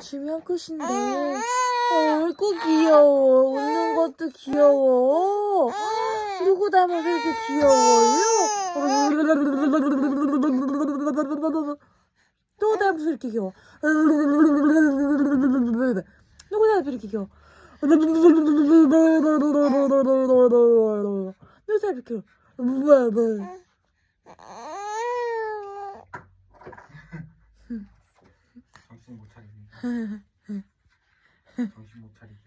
지미 한 끝인데. 어이구 귀여워. 웃는 것도 귀여워. 누구 닮아서 이렇게 귀여워요? 또 닮아서 이렇게 귀여워. 누구 닮아서 이렇게 귀여워? 누구 닮아서 이렇게 귀여워? 정신 못 차리게. 정신 못 차리게.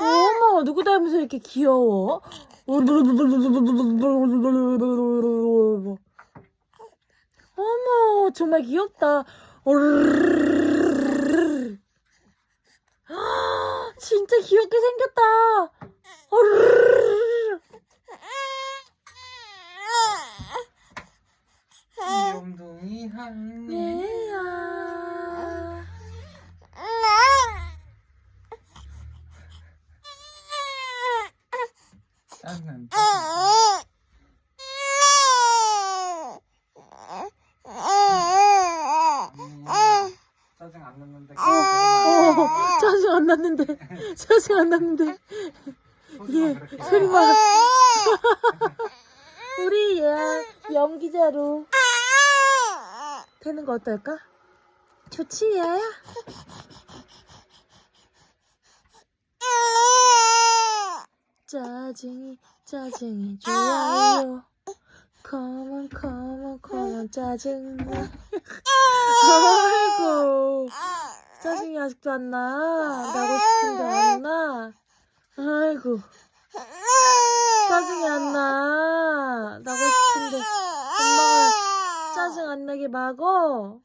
어머, 누구 닮아서 이렇게 귀여워? 어머, 정말 귀엽다. 진짜 귀엽게 생겼다. 짠난. 짜증 안 났는데. 어, 짜증 안 났는데. 짜증 안 났는데. 예, 소리 봐. 우리 얘 연기자로 되는 거 어떨까? 좋지, 얘야? 짜증이, 짜증이 좋아요. On, come on, 짜증나. 아이고. 짜증이 아직도 안 나. 나고 싶은데 안 나. 아이고. 짜증이 안 나. 나고 생각 안 나게 막어?